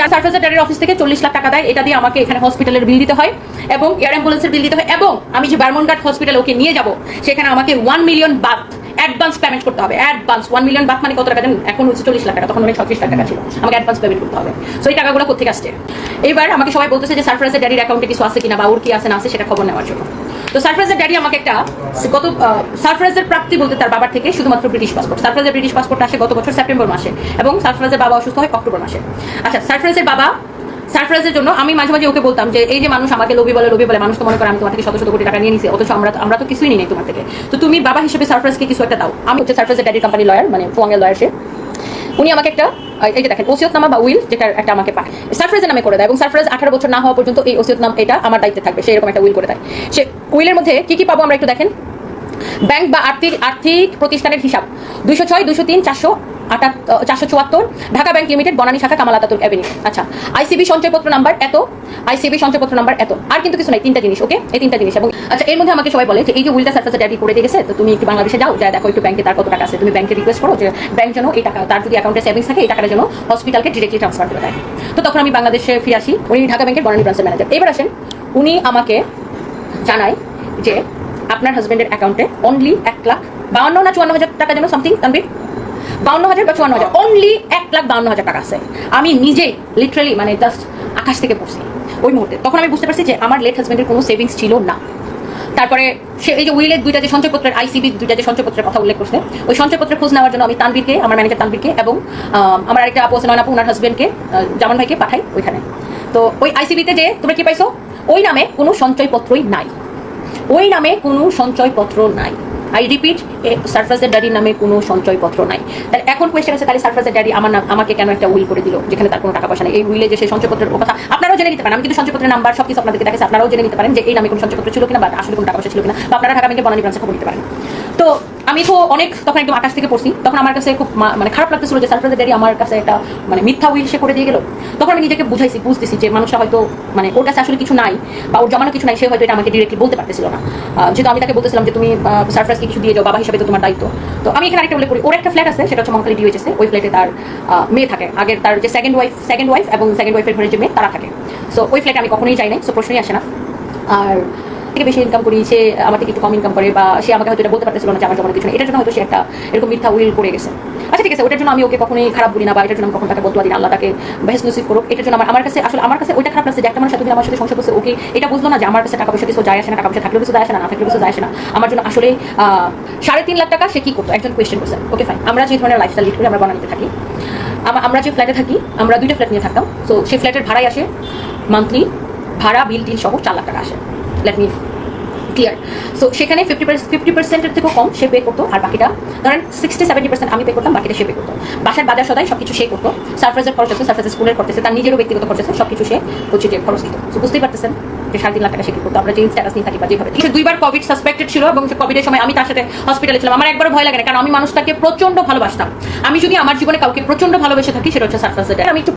যা সার্ফেসের ড্যাডির অফিস থেকে চল্লিশ লাখ টাকা দেয়, এটা দিয়ে আমাকে এখানে হসপিটালের বিল দিতে হয় এবং এয়ার অ্যাম্বুলেন্সের বিল দিতে হয় এবং আমি যে বার্মনঘাট হসপিটালে ওকে নিয়ে যাব, সেখানে আমাকে ওয়ান মিলিয়ন বাদ অ্যাডভান্স পেমেন্ট করতে হবে অ্যাডভান্স ওয়ান মিলিয়ন বাদ মানে কত টাকা জানেন? এখন হচ্ছে চল্লিশ লাখ টাকা, তখন অনেক ছত্রিশ লাখ টাকা ছিল, আমাকে অ্যাডভান্স পেমেন্ট করতে হবে। সো এই টাকাগুলো কোথেকে আসছে? এবার আমাকে সবাই বলতেছে যে সারফরাজের ড্যাডির অ্যাকাউন্টে কিছু আছে কিনা বা ওর কি আছে না আছে সেটা খবর নেওয়ার জন্য। তো সারফরাজের ড্যাডি আমাকে একটা গত সারফরাজের প্রাপ্তি বলতে তার বাবার থেকে শুধুমাত্র ব্রিটিশ পাসপোর্ট সারফরাজের ব্রিটিশ পাসপোর্ট আসে গত বছর সেপ্টেম্বর মাসে এবং সারফরাজের বাবা অসুস্থ হয় অক্টোবর মাসে। আচ্ছা সারফরাজের বাবা, সারপ্রাইজের জন্য আমি মাঝে মাঝে ওকে বলতাম যে এই যে মানুষ আমাকে লোভি বলে লোভি বলে, মানুষ তো মনে করে আমি তোমার থেকে শত শত কোটি টাকা নিয়ে নিছি, অথচ আমরা আমরা তো কিছুই নিই তোমার থেকে। তো তুমি বাবা হিসেবে সারপ্রাইজকে কিছু একটা দাও। আমি হচ্ছে সারপ্রাইজের ড্যাডি কোম্পানি লয়ার মানে ফোয়াঙ্গের লয়ার সে। উনি আমাকে একটা এই যে দেখেন ওসিয়ত নামা বা উইল যেটা একটা আমাকে পায়। সারফ্রেজের নামে করে দেয় এবং সারফ্রেজ আঠারো বছর না হওয়া পর্যন্ত এই ওসিয়ত নাম এটা আমার দায়িত্বে থাকবে। সেই রকম একটা উইল করে দেয়। সে উইলের মধ্যে কি কি পাবো আমরা একটু দেখেন। ব্যাংক বা আর্থিক আর্থিক প্রতিষ্ঠানের হিসাব। দুইশো ছয়, দুইশো তিন, চারশো আটাত চারশো চুয়াত্তর, ঢাকা ব্যাংক লিমিটেড, বনানী শাখা, কামাল আতাতুর অ্যাভিনিউ। আচ্ছা আইসিবি সঞ্চয়পত্র নাম্বার এত আইসিবি সঞ্চয়পত্র নাম্বার এত। আর কিন্তু কিছু নাই, তিনটা জিনিস, ওকে? এই তিনটা জিনিস। এবং আচ্ছা এর মধ্যে আমাকে সবাই বলে যে এই যে উইলটা সার্ফেসে ড্যাডি করে দিয়ে গেছে তো তুমি একটু বাংলাদেশে যাও, যা দেখো একটু ব্যাংকে তার কত টাকা আছে। তুমি ব্যাংকে রিকোয়েস্ট করো যে ব্যাংক যেন এই টাকা, তার যদি অ্যাকাউন্টে সেভিংস থাকে, এই টাকাটা যেন হসপিটালকে ডিরেক্টলি ট্রান্সফার করে দেয়। তো তখন আমি বাংলাদেশে ফিরে আসি, উনি ঢাকা ব্যাংকের বনানী ব্রাঞ্চের ম্যানেজার এবার আসেন, উনি আমাকে জানায় যে আপনার হাজবেন্ডের অ্যাকাউন্টে অনলি এক লাখ বাউন্ন না চুয়ান্ন হাজার টাকা যেন সামথিং তানবির বাউন্ন হাজার বা চুয়ান্ন হাজার। অনলি এক লাখ বাউন্ন হাজার টাকা আছে। আমি নিজে লিটারালি মানে জাস্ট আকাশ থেকে পড়ছি ওই মুহূর্তে। তখন আমি বুঝতে পারছি যে আমার লেট হাজবেন্ডের কোনো সেভিংস ছিল না। তারপরে সে, এই যে উইলের দুইটা যে সঞ্চয়পত্রের আইসিবি দুইটা যে সঞ্চয়পত্রের কথা উল্লেখ করছে, ওই সঞ্চয়পত্রের খোঁজ নেওয়ার জন্য আমি তানবীরকে আমার ম্যানেজার তানবীরকে এবং আমার আরেকটা আপু আছে নয়ন আপু ওনার হাজবেন্ডকে জামান ভাইকে পাঠাই ওইখানে। তো ওই আইসিবিতে যে তোমরা কি পাইছো? ওই নামে কোনো সঞ্চয়পত্রই নাই। ওই নামে কোনো সঞ্চয়পত্র নাই। আই রিপিট সারফাসের ড্যাডির নামে কোনো সঞ্চয়পত্র নাই। তাহলে এখন কোয়েশ্চেন আছে, তাহলে সারফাসের ড্যাডি আমার নাম আমাকে কেন একটা উইল করে দিল, যেখানে তার কোনো টাকা পয়সা নেই? এই উইলে যে সেই সঞ্চয়পত্রের কথা আপনারাও জেনে নিতে পারেন, আমি কিন্তু সঞ্চয়পত্রের নাম্বার সব কিছু আপনাদেরকে দেখাচ্ছি, আপনারাও জেনে নিতে পারেন যে এই নামে কোনো সঞ্চয়পত্র ছিল কিনা বা আসলে কোনো টাকা পয়সা ছিল কিনা, বা আপনারা ঢাকা ব্যাংকে বনানী ব্রাঞ্চে খবর দিতে পারেন। তো আমি তো অনেক তখন একদম আকাশ থেকে পড়ছি, তখন আমার কাছে খুব মানে খারাপ লাগতেছিল যে সারফাসের ড্যাডি আমার কাছে একটা মানে মিথ্যা উইল সে করে দিয়ে গেল। তখন আমি নিজেকে বুঝাইছি, বুঝতেছি যে মানুষটা হয়তো মানে ওর কাছে আসলে কিছু নাই, বা ওর জমানো কিছু নাই, সে হয়তো এটা আমাকে ডিরেক্টলি বলতে পারতেছিল না। যেহেতু আমি তাকে বলতেছিলাম যে তুমি সারফাসকে কিছু দিয়ে যাও, বাবা হিসাবে তো তোমার দায়িত্ব। তো আমি এখানে একটা উল্লেখ করি। ওর একটা ফ্ল্যাট আছে, সেটা হচ্ছে মঙ্কালি ডিওএইচএসে ওই ফ্ল্যাটে তার মেয়ে থাকে। আগের তার যে সেকেন্ড ওয়াইফ সেকেন্ড ওয়াইফ এবং সেকেন্ড ওয়াইফের ঘরে যে মেয়ে, তারা থাকে। সো ওই ফ্ল্যাটে আমি কখনোই যাই নাই সো প্রশ্নই আসে না। আর থেকে বেশি ইনকাম করি, সে আমার থেকে একটু কম ইনকাম করে বা সে আমাকে হয়তো এটা বলতে পারতেছিল না যে আমার জমানো কিছু নেই। এটার জন্য হয়তো সে একটা এরকম মিথ্যা উইল করে গেছে। আচ্ছা ঠিক আছে ওটার জন্য আমি ওকে কখনোই খারাপ বলি না বা এটার জন্য আমি কখন তাকে বলতে পারি না, আল্লাহ তাকে বেহেস নসিব করুক। এটার জন্য আমার কাছে আসলে আমার কাছে ওইটা খারাপ লাগছে যে একটা মানুষ এতদিন আমার সাথে সংসার করছে ওকে এটা বুঝলো না যে আমার কাছে টাকা পয়সা কিছু যায় আসে না, টাকা পয়সা থাকলেও কিছু যায় আসে না না থাকলেও কিছু যায় আসে না? আমার জন্য আসলে সাড়ে তিন লাখ টাকা সে কি করতো? একজন কোয়েশ্চেন করছে। ওকে ফাইন আমরা যে ধরনের লাইফস্টাইল লিড করি আমরা বানানিতে থাকি আমরা যে ফ্ল্যাটে থাকি, আমরা দুইটা ফ্ল্যাট নিয়ে থাকতাম। তো সেই ফ্ল্যাটের ভাড়াই আসে মান্থলি ভাড়া বিল টিল সহ চার লাখ টাকা আসে। লেট মি ক্লিয়ার সো সেখানে ফিফটি ফিফটি পার্সেন্টের থেকেও কম সে পে করতো আর বাকিটা, ধরেন সিক্সটি সেভেন্টি পার্সেন্ট আমি পে করতাম, বাকিটা সে পে করতো। বাসার বাজার সদাই সব কিছু সে করতো। সারপ্রাইজের খরচ আছে, সারপ্রাইজের স্কুলের খরচ আছে, তার নিজেরও ব্যক্তিগত খরচ আছে সব কিছু সে হচ্ছে যে খরচ দিত। সো বুঝতেই পারতেছেন যে সাড়ে তিন লাখ টাকা সে করতো। আমরা যে স্ট্যাটাস নিয়ে থাকি বা যেভাবে। সে দুইবার কোভিড সাসপেক্টেড ছিল এবং সে কোভিডের সময় আমি তার সাথে হসপিটালে ছিলাম। আমার একবার ভয় লাগে না, কারণ আমি মানুষটাকে প্রচণ্ড ভালোবাসতাম। আমি যদি আমার জীবনে কাউকে প্রচণ্ড ভালোবেসে থাকি, সেটা হচ্ছে সারপ্রাইজের আমি একটু